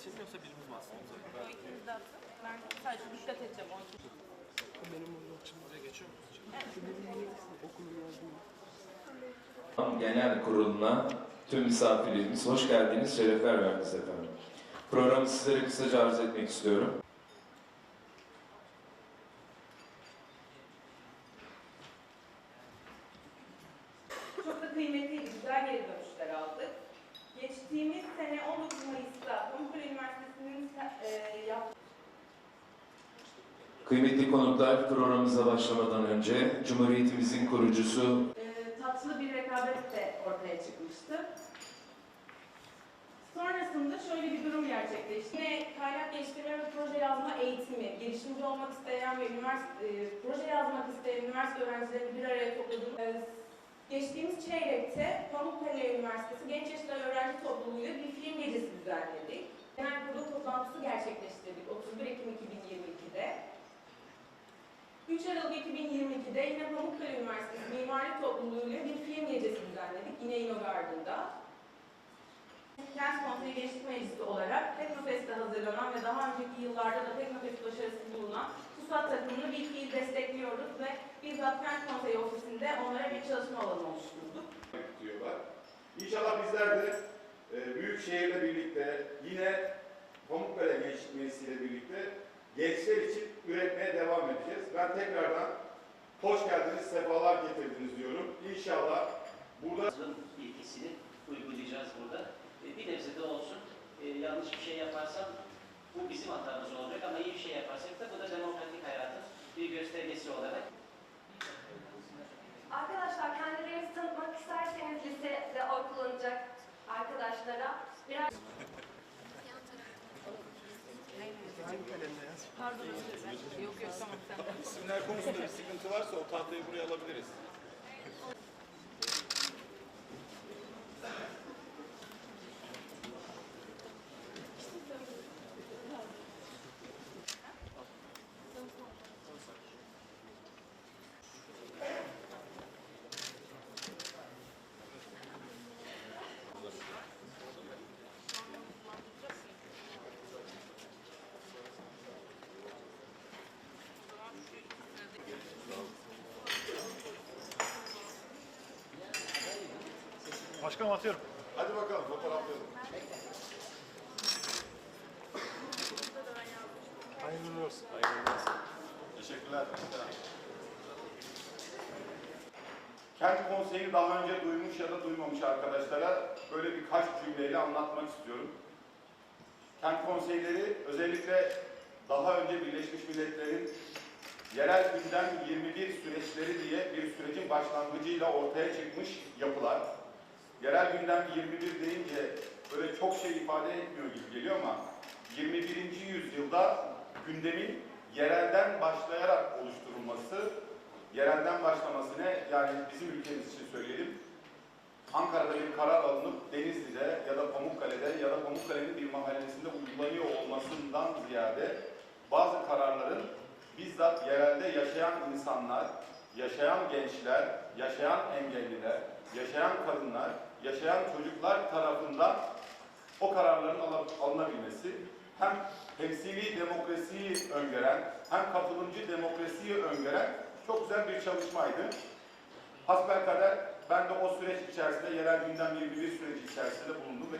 atayım mı yoksa birimiz mi atsın? Yo ikiniz de atın. Ben sadece dikkat edeceğim onun için. Buraya geçiyor musunuz? Genel Kurulu'na tüm misafirlerimiz hoş geldiniz, şerefler verdiniz efendim. Programı sizlere kısaca arz etmek istiyorum. Çok da kıymetli, güzel geri Kıymetli konuklar, programımıza başlamadan önce Cumhuriyetimizin kurucusu e, tatlı bir rekabet de ortaya çıkmıştı. Sonrasında şöyle bir durum gerçekleşti. Yine kaynak geliştirme ve proje yazma eğitimi, girişimci olmak isteyen ve üniversite, e, proje yazmak isteyen üniversite öğrencilerini bir araya topladım. E, geçtiğimiz çeyrekte Pamukkale Üniversitesi Genç Yaşlar Öğrenci Topluluğu'yla bir film gecesi düzenledik. Genel kurulu toplantısı gerçekleştirdik 31 Ekim 2022'de. 2022'de yine Pamukkale Üniversitesi Mimari Topluluğu ile bir film gecesi düzenledik. Yine Innogarden'da. Kent Konseyi Gençlik Meclisi olarak Teknofest'te hazırlanan ve daha önceki yıllarda da Teknofest başarısı bulunan TUSAT takımını bir fiil destekliyoruz ve bizzat Kent Konseyi ofisinde onlara bir çalışma alanı oluşturduk. İnşallah bizler de e, Büyükşehir'le birlikte yine Pamukkale Gençlik Meclisi ile birlikte gençler için üretmeye devam edeceğiz. Ben tekrardan hoş geldiniz, sefalar getirdiniz diyorum. İnşallah burada Yazılım ilkesini uygulayacağız burada. E, Bir nebze de olsun e, yanlış bir şey yaparsam bu bizim hatamız olacak ama iyi bir şey yaparsak da bu da demokratik hayatın bir göstergesi olarak Arkadaşlar kendilerinizi tanıtmak isterseniz lisede oy kullanacak arkadaşlara biraz Pardon özür dilerim. Yok yok tamam isimler konusunda bir sıkıntı varsa o tahtayı buraya alabiliriz. Başkanım atıyorum. Hadi bakalım fotoğraflayalım. Hayırlı olsun. Teşekkürler. Kent Konseyi'ni daha önce duymuş ya da duymamış arkadaşlara böyle birkaç cümleyle anlatmak istiyorum. Kent konseyleri özellikle daha önce Birleşmiş Milletler'in yerel gündem 21 süreçleri diye bir sürecin başlangıcıyla ortaya çıkmış yapılar. Yerel gündem 21 deyince böyle çok şey ifade etmiyor gibi geliyor ama 21. yüzyılda gündemin yerelden başlayarak oluşturulması, yerelden başlaması ne? Yani bizim ülkemiz için söyleyelim. Ankara'da bir karar alınıp Denizli'de ya da Pamukkale'de ya da Pamukkale'nin bir mahallesinde uygulanıyor olmasından ziyade bazı kararların bizzat yerelde yaşayan insanlar, yaşayan gençler, yaşayan engelliler, yaşayan kadınlar, yaşayan çocuklar tarafından o kararların al- alınabilmesi hem temsili demokrasiyi öngören hem katılımcı demokrasiyi öngören çok güzel bir çalışmaydı. Hasbelkader ben de o süreç içerisinde yerel gündem 21 süreci içerisinde bulundum ve